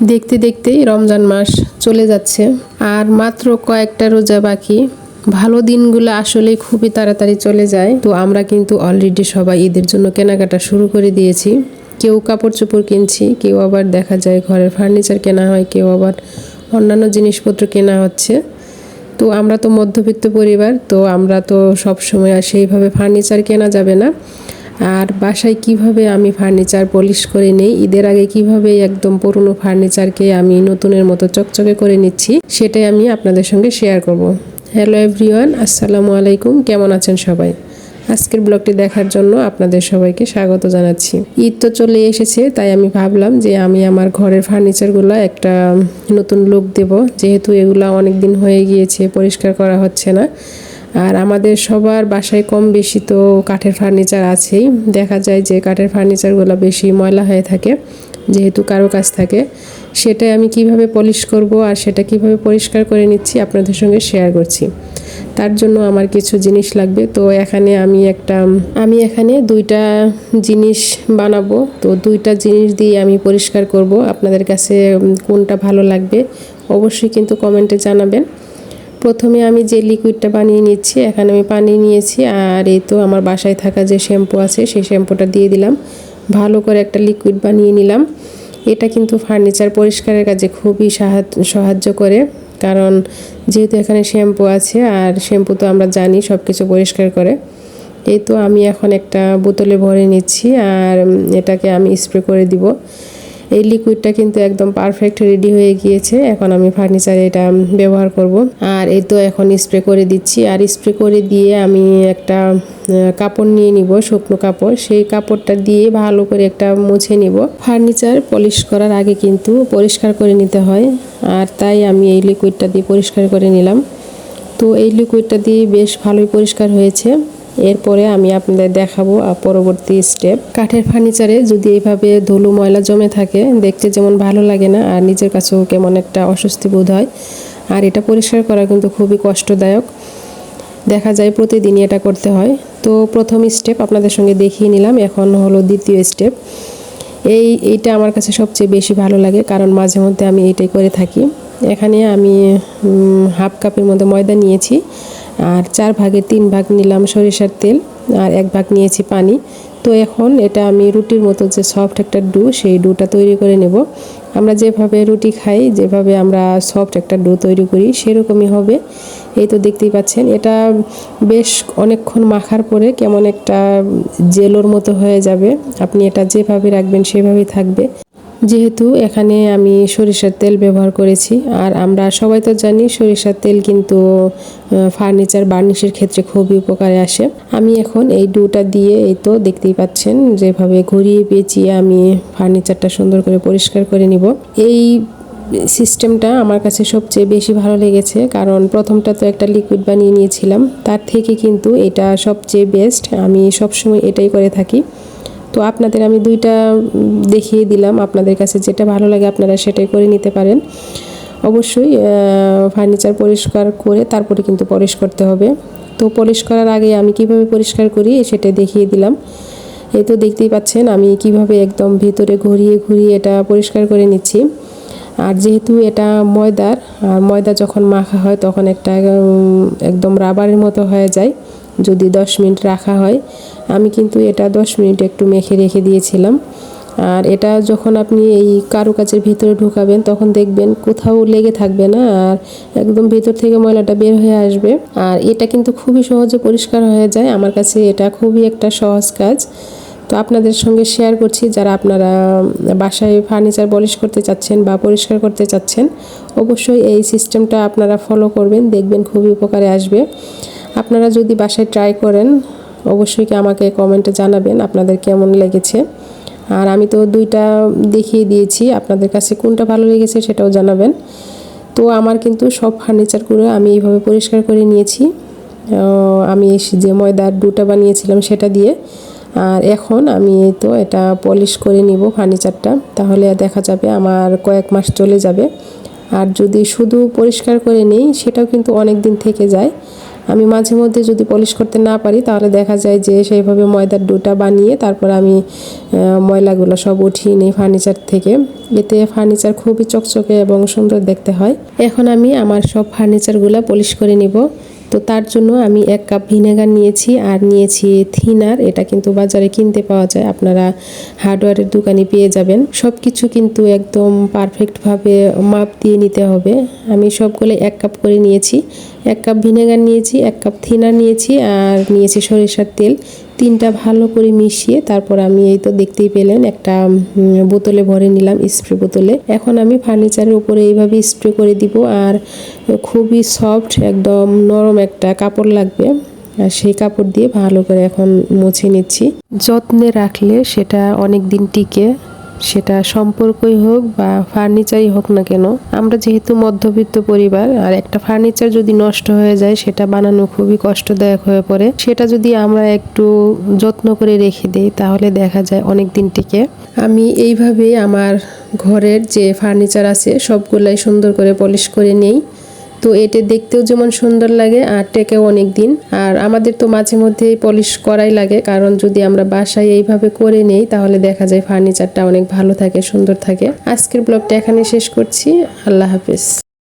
দেখতে দেখতেই রমজান মাস চলে যাচ্ছে। আর মাত্র কয়েকটা রোজা বাকি। ভালো দিনগুলো আসলে খুবই তাড়াতাড়ি চলে যায়। তো আমরা কিন্তু অলরেডি সবাই ঈদের জন্য কেনাকাটা শুরু করে দিয়েছি। কেউ কাপড় চোপড় কিনছি, কেউ আবার দেখা যায় ঘরের ফার্নিচার কেনা হয়, কেউ আবার অন্যান্য জিনিসপত্র কেনা হচ্ছে। তো আমরা তো মধ্যবিত্ত পরিবার, তো আমরা তো সব সময় আর সেইভাবে ফার্নিচার কেনা যাবে না। আর বাসায় কীভাবে আমি ফার্নিচার পলিশ করে নেই? ঈদের আগে কীভাবে একদম পুরনো ফার্নিচারকে আমি নতুনের মতো চকচকে করে নিচ্ছি, সেটাই আমি আপনাদের সঙ্গে শেয়ার করব। হ্যালো এভরিওয়ান আসসালামু আলাইকুম, কেমন আছেন সবাই? আজকের ব্লগটি দেখার জন্য আপনাদের সবাইকে স্বাগত জানাচ্ছি। ঈদ তো চলে এসেছে, তাই আমি ভাবলাম যে আমি আমার ঘরের ফার্নিচারগুলো একটা নতুন লুক দেব। যেহেতু এগুলা অনেক দিন হয়ে গিয়েছে, পরিষ্কার করা হচ্ছে না। আর আমাদের সবার বাসায় কম বেশি তো কাঠের ফার্নিচার আছেই। দেখা যায় যে কাঠের ফার্নিচারগুলো বেশি ময়লা হয়ে থাকে, যেহেতু কারও কাছ থাকে। সেটাই আমি কীভাবে পলিশ করব আর সেটা কীভাবে পরিষ্কার করে নিচ্ছি আপনাদের সঙ্গে শেয়ার করছি। তার জন্য আমার কিছু জিনিস লাগবে। তো এখানে আমি একটা, আমি এখানে দুইটা জিনিস বানাবো। তো দুইটা জিনিস দিয়ে আমি পরিষ্কার করব। আপনাদের কাছে কোনটা ভালো লাগবে অবশ্যই কিন্তু কমেন্টে জানাবেন। প্রথমে আমি যে লিকুইডটা বানিয়ে নিচ্ছি, এখানে আমি পানি নিয়েছি আর এই তো আমার বাসায় থাকা যে শ্যাম্পু আছে, সেই শ্যাম্পুটা দিয়ে দিলাম। ভালো করে একটা লিকুইড বানিয়ে নিলাম। এটা কিন্তু ফার্নিচার পরিষ্কারের কাজে খুবই সাহায্য করে। কারণ যেহেতু এখানে শ্যাম্পু আছে আর শ্যাম্পু তো আমরা জানি সব কিছু পরিষ্কার করে। এই তো আমি এখন একটা বোতলে ভরে নিচ্ছি আর এটাকে আমি স্প্রে করে দিব। এই লিকুইডটা কিন্তু একদম পারফেক্ট রেডি হয়ে গিয়েছে। এখন আমি ফার্নিচারে এটা ব্যবহার করব। আর এই তো এখন স্প্রে করে দিচ্ছি। আর স্প্রে করে দিয়ে আমি একটা কাপড় নিয়ে নিব, শুকনো কাপড়। সেই কাপড়টা দিয়ে ভালো করে একটা মুছে নিব। ফার্নিচার পলিশ করার আগে কিন্তু পরিষ্কার করে নিতে হয়। আর তাই আমি এই লিকুইডটা দিয়ে পরিষ্কার করে নিলাম। তো এই লিকুইডটা দিয়ে বেশ ভালোই পরিষ্কার হয়েছে। এরপরে আমি আপনাদের দেখাবো পরবর্তী স্টেপ কাঠের ফার্নিচারে যদি এইভাবে ধুলো, ময়লা জমে থাকে, দেখতে যেমন ভালো লাগে না, আর নিজের কাছেও কেমন একটা অস্বস্তি বোধ হয়, আর এটা পরিষ্কার করা কিন্তু খুবই কষ্টদায়ক। দেখা যায় প্রতিদিনই এটা করতে হয়। তো প্রথম স্টেপ আপনাদের সঙ্গে দেখিয়ে নিলাম, এখন হলো দ্বিতীয় স্টেপ এই, এইটা আমার কাছে সবচেয়ে বেশি ভালো লাগে, কারণ মাঝে মধ্যে আমি এটাই করে থাকি। এখানে আমি হাফ কাপের মধ্যে ময়দা নিয়েছি। আর চার ভাগে তিন ভাগ নিলাম সরিষার তেল, আর এক ভাগ নিয়েছি পানি। তো এখন এটা আমি রুটির মতো যে সফট একটা ডু, সেই ডুটা তৈরি করে নেব। আমরা যেভাবে রুটি খাই, যেভাবে আমরা সফট একটা ডু তৈরি করি, সেরকমই হবে। এই তো দেখতেই পাচ্ছেন, এটা বেশ অনেকক্ষণ মাখার পরে কেমন একটা জেলোর মতো হয়ে যাবে। আপনি এটা যেভাবে রাখবেন, সেভাবেই থাকবে। যেহেতু এখানে আমি সরিষার তেল ব্যবহার করেছি, আর আমরা সবাই তো জানি সরিষার তেল কিন্তু ফার্নিচার বার্নিশের ক্ষেত্রে খুবই উপকারে আসে। আমি এখন এই ডুটা দিয়ে এই তো দেখতেই পাচ্ছেন যেভাবে ঘুরিয়ে পেঁচিয়ে আমি ফার্নিচারটা সুন্দর করে পরিষ্কার করে নিব। এই সিস্টেমটা আমার কাছে সবচেয়ে বেশি ভালো লেগেছে, কারণ প্রথমটা তো একটা লিকুইড বানিয়ে নিয়েছিলাম, তার থেকে কিন্তু এটা সবচেয়ে বেস্ট আমি সবসময় এটাই করে থাকি। তো আপনাদের আমি দুইটা দেখিয়ে দিলাম আপনাদের কাছে, যেটা ভালো লাগে আপনারা সেটাই করে নিতে পারেন। অবশ্যই ফার্নিচার পরিষ্কার করে তারপরে কিন্তু পলিশ করতে হবে। তো পলিশ করার আগে আমি কীভাবে পরিষ্কার করি সেটা দেখিয়ে দিলাম। এই তো দেখতেই পাচ্ছেন, আমি কীভাবে একদম ভিতরে ঘুরিয়ে ঘুরিয়ে এটা পরিষ্কার করে নিচ্ছি। আর যেহেতু এটা ময়দার, আর ময়দা যখন মাখা হয় তখন একটা একদম রাবারের মতো হয়ে যায়। যদি দশ মিনিট রাখা হয়, আমি কিন্তু এটা দশ মিনিট একটু মেখে রেখে দিয়েছিলাম। আর এটা যখন আপনি এই কারুকাজের ভিতরে ঢুকাবেন, তখন দেখবেন কোথাও লেগে থাকবে না, আর একদম ভিতর থেকে ময়লাটা বের হয়ে আসবে। আর এটা কিন্তু খুবই সহজে পরিষ্কার হয়ে যায়। আমার কাছে এটা খুবই একটা সহজ কাজ। তো আপনাদের সঙ্গে শেয়ার করছি, যারা আপনারা বাসায় ফার্নিচার পলিশ করতে চাচ্ছেন বা পরিষ্কার করতে চাচ্ছেন, অবশ্যই এই সিস্টেমটা আপনারা ফলো করবেন, দেখবেন খুবই উপকারে আসবে। আপনারা যদি বাসায় ট্রাই করেন, অবশ্যই আমাকে কমেন্টে জানাবেন আপনাদের কেমন লেগেছে। আর আমি তো দুইটা দেখিয়ে দিয়েছি, আপনাদের কাছে কোনটা ভালো লেগেছে সেটাও জানাবেন। তো আমার কিন্তু সব ফার্নিচারগুলো আমি এইভাবে পরিষ্কার করে নিয়েছি। আমি যে ময়দার দুটা বানিয়েছিলাম সেটা দিয়ে। আর এখন আমি তো এটা পলিশ করে নিব ফার্নিচারটা তাহলে দেখা যাবে আমার কয়েক মাস চলে যাবে। আর যদি শুধু পরিষ্কার করে নেই, সেটাও কিন্তু অনেক দিন থেকে যায়। আমি মাঝে মধ্যে যদি পলিশ করতে না পারি, তাহলে দেখা যায় যে সেইভাবে ময়দার ডোটা বানিয়ে তারপর আমি ময়লাগুলো সব উঠিয়ে নিই ফার্নিচার থেকে। এতে ফার্নিচার খুবই চকচকে এবং সুন্দর দেখতে হয়। এখন আমি আমার সব ফার্নিচারগুলো পলিশ করে নিব। তো তার জন্য আমি এক কাপ ভিনেগার নিয়েছি আর নিয়েছি থিনার। এটা কিন্তু বাজারে কিনতে পাওয়া যায়। আপনারা হার্ডওয়্যারের দোকানে পেয়ে যাবেন। সব কিছু কিন্তু একদম পারফেক্টভাবে মাপ দিয়ে নিতে হবে। আমি সবগুলো এক কাপ করে নিয়েছি। এক কাপ ভিনেগার নিয়েছি, এক কাপ থিনার নিয়েছি আর নিয়েছি সরিষার তেল। তিনটা ভালো করে মিশিয়ে তারপর আমি এই তো দেখতেই পেলেন একটা বোতলে ভরে নিলাম স্প্রে বোতলে। এখন আমি ফার্নিচারের উপরে এইভাবে স্প্রে করে দিব আর খুবই সফট একদম নরম একটা কাপড় লাগবে। আর সেই কাপড় দিয়ে ভালো করে এখন মুছে নিচ্ছি। যত্নে রাখলে সেটা অনেক দিন টিকে। সেটা সম্পর্কই হোক বা ফার্নিচারই হোক না কেন, আমরা যেহেতু মধ্যবিত্ত পরিবার আর একটা ফার্নিচার যদি নষ্ট হয়ে যায়, সেটা বানানো খুবই কষ্টদায়ক হয়ে পড়ে। সেটা যদি আমরা একটু যত্ন করে রেখে দিই, তাহলে দেখা যায় অনেক দিন টিকে। আমি এইভাবেই আমার ঘরের যে ফার্নিচার আছে, সবগুলাই সুন্দর করে পলিশ করে নেই। তো এটা দেখতেও যেমন সুন্দর লাগে, আর টেকেও অনেক দিন আর আমাদের তো মাঝে মধ্যে পলিশ করাই লাগে, কারণ যদি আমরা বাসায় এইভাবে করে নেই, তাহলে দেখা যায় ফার্নিচারটা অনেক ভালো থাকে, সুন্দর থাকে। আজকের ব্লগটা এখানে শেষ করছি। আল্লাহ হাফেজ।